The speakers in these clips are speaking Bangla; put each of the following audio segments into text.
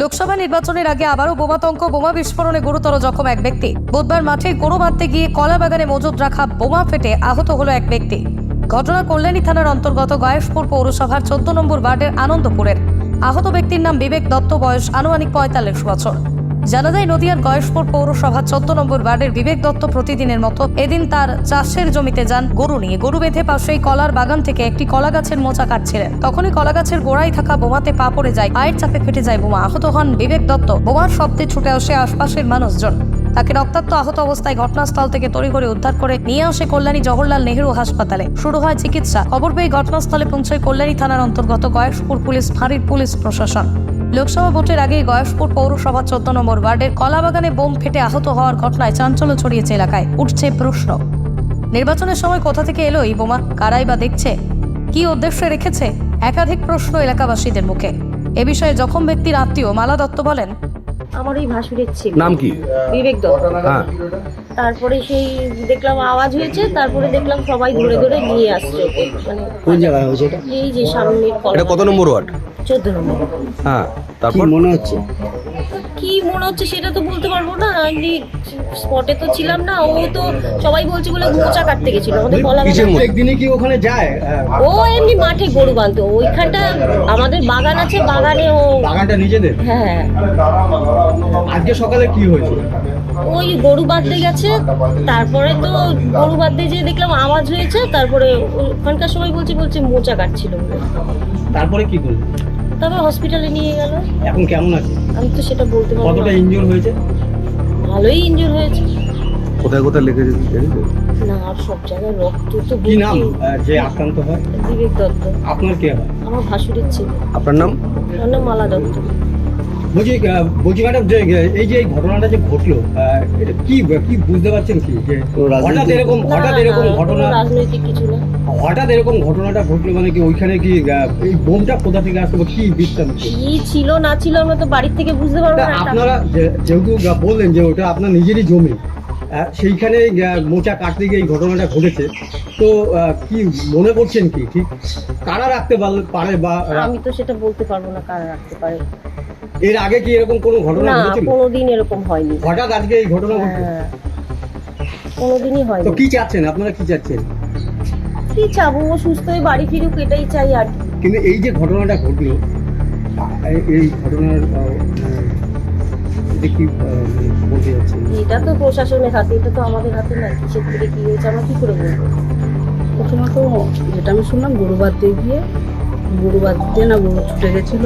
লোকসভা নির্বাচনের আগে আবারও বোমাতঙ্ক, বোমা বিস্ফোরণে গুরুতর জখম এক ব্যক্তি। বুধবার মাঠে গরু বাঁধতে গিয়ে কলা বাগানে মজুদ রাখা বোমা ফেটে আহত হল এক ব্যক্তি। ঘটনা কল্যাণী থানার অন্তর্গত গয়েশপুর পৌরসভার চোদ্দ নম্বর ওয়ার্ডের আনন্দপুরের। আহত ব্যক্তির নাম বিবেক দত্ত, বয়স আনুমানিক পঁয়তাল্লিশ বছর। জানা যায়, নদিয়ার গয়েশপুর পৌরসভার চোদ্দ নম্বর ওয়ার্ডের বিবেক দত্ত প্রতিদিনের মতো এদিন তার চাষের জমিতে যান গরু নিয়ে। গরু বেঁধে পাশেই কলার বাগান থেকে একটি কলা গাছের মোচা কাটছিলেন। তখনই কলা গাছের গোড়ায় থাকা বোমাতে পা পড়ে যায়। পায়ের চাপে ফেটে যায় বোমা। আহত হন বিবেক দত্ত। বোমার শব্দে ছুটে আসে আশপাশের মানুষজন। তাকে রক্তাক্ত আহত অবস্থায় ঘটনাস্থল থেকে তড়িঘড়ি উদ্ধার করে নিয়ে আসে কল্যাণী জওহরলাল নেহেরু হাসপাতালে। শুরু হয় চিকিৎসা। খবর পেয়ে ঘটনাস্থলে পৌঁছয় কল্যাণী থানার অন্তর্গত গয়েশপুর পুলিশ, ফাঁড়ির পুলিশ প্রশাসন। লোকসভা ভোটের আগে গয়েশপুর পৌরসভা চোদ্দ নম্বর ওয়ার্ডের কলাবাগানে বোম ফেটে আহত হওয়ার ঘটনায় চাঞ্চল্য ছড়িয়েছে এলাকায়। উঠছে প্রশ্ন। নির্বাচনের সময় কোথা থেকে এলো এই বোমা? কারাই বা দেখছে? কি উদ্দেশ্যে রেখেছে? একাধিক প্রশ্ন এলাকাবাসীদের মুখে। এ বিষয়ে জখম ব্যক্তির আত্মীয় মালা দত্ত বলেন আমার ওই ভাসুরের ছিল। নাম কি? বিবেক দত্ত। হ্যাঁ। তারপরে সেই দেখলাম আওয়াজ হয়েছে তারপরে দেখলাম সবাই ধরে ধরে নিয়ে আসছে ওকে। মানে কোন জায়গায় হয়েছে এটা? এই যে সামনে এটা কত নম্বর ওয়ার্ড? চোদ্দ নম্বর। হ্যাঁ তারপর? মনে হচ্ছে? কি মনে হচ্ছে সেটা তো বলতে পারব না আমি স্পটে তো ছিলাম না ও তো সবাই বলছে বলে মোচা কাটতে গেছিল আমাদের কিসের বাগান একদিনে কি ওখানে যায়? ও এমনি মাঠে গরু বাঁধতো ওইখানটা আমাদের বাগান আছে বাগানে ও বাগানটা নিজেদের? হ্যাঁ। আজকে সকালে কি হয়েছে ওই গরু বাঁধতে গেছে তারপরে তো গরু বাঁধতে যেয়ে দেখলাম আওয়াজ হয়েছে তারপরে ওখানকার সবাই বলছে বলছে মোচা কাটছিল। তারপরে কি করল? তারপর হসপিটালে নিয়ে গেল। এখন কেমন আছে? আমি তো সেটা বলতে পারব কতটা ইনজোর হয়েছে? ভালোই ইনজুর হয়েছে। কোথায় কোথায় লেগেছে জানিস না আর সব জায়গায় রক্ত তো কি নাম? যে আক্রান্ত হয়? বিবেক দত্ত। আপনার কে হয়? আমার ভাসুরের ছিল। আপনার নাম? ওর নাম মালা দত্ত। বলছি বলছি ম্যাডাম যে এই যে এই ঘটনাটা যে ঘটলো আহ, এটা কি কি বুঝতে পারছেন কি? যে হঠাৎ এরকম হঠাৎ এরকম ঘটনা রাজনৈতিক কিছু না। হঠাৎ এরকম ঘটনাটা ঘটলো মানে কি ওইখানে কি এই বোমটা কোথা থেকে আসলো কি বৃত্তান্ত কি ছিল না ছিল আমরা তো বাড়ির থেকে বুঝতে পারব না আপনারা যেহেতু বললেন যে ওটা আপনার নিজেরই জমি আহ, সেইখানে মোচা কাটতে গিয়ে এই ঘটনাটা ঘটেছে তো আহ, কি মনে করছেন কি? ঠিক কারা রাখতে পারলে- পারে বা আমি তো সেটা বলতে পারব না কারা রাখতে পারে। এর আগে কি এরকম কোনো ঘটনা না ঘটেছিল? কোনোদিন এরকম হয়নি। হঠাৎ আজকে এই ঘটনা ঘটলো হ্যাঁ কোনোদিনই তো কি চাচ্ছেন? আপনারা কি চাচ্ছেন? কি চাবো? ও সুস্থ হয়ে বাড়ি ফিরুক এটাই চাই আর কি। কিন্তু এই যে ঘটনাটা ঘটলো এই- ঘটনার কি বলতে যাচ্ছেন এটা তো প্রশাসনের হাতে এটা তো আমাদের হাতে না কিসের থেকে কি হয়েছে আমরা কি করে বলব? প্রথমত যেটা আমি শুনলাম গরু দিয়ে গিয়ে গরু বাঁধতে না গরু ছুটে গেছিল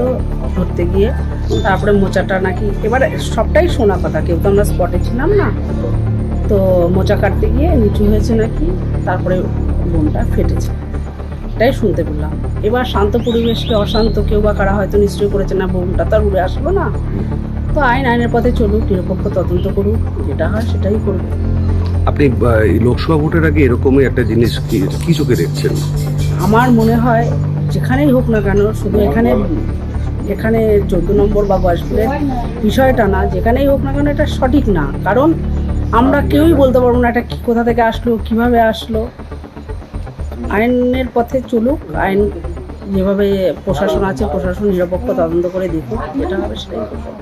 ধরতে গিয়ে। তারপরে মোচাটা নাকি এবারে সবটাই শোনা কথা কেউ তো আমরা স্পটে ছিলাম না। তো মোচা কাটতে গিয়ে নিচু হয়েছে নাকি তারপরে বোনটা ফেটেছে। এটাই শুনতে পেলাম। এবার শান্ত পরিবেশকে অশান্ত কেউ বা কারা হয়তো নিশ্চয় করেছে না বোনটা তো আর উড়ে আসলো না। তো আইন আইনের পথে চলুক নিরপেক্ষ তদন্ত করুক যেটা হয় সেটাই করবে আপনি লোকসভা ভোটের আগে এরকমই একটা জিনিস কি চোখে দেখছেন? আমার মনে হয় যেখানেই হোক না কেন, শুধু এখানে এখানে চোদ্দ নম্বর বা বয়সপুরের বিষয়টা না, যেখানেই হোক না কেন এটা সঠিক না। কারণ আমরা কেউই বলতে পারব না এটা কোথা থেকে আসলো, কীভাবে আসলো। আইনের পথে চলুক, আইন যেভাবে প্রশাসন আছে প্রশাসন নিরপেক্ষ তদন্ত করে দেখুক যেটা হবে সেটাই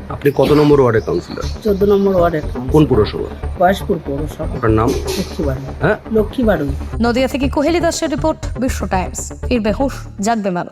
আপনি কত নম্বর ওয়ার্ডের কাউন্সিলর? চোদ্দ নম্বর ওয়ার্ডের কোন পুরসভা? বয়সপুর পৌরসভা। আপনার নাম? লক্ষ্মীবাড়ি। হ্যাঁ। লক্ষ্মী বাড়ি নদিয়া থেকে কোহেলি দাসের রিপোর্ট বিশ্ব টাইমস। ফিরবে হুশ জাগবে মানুষ।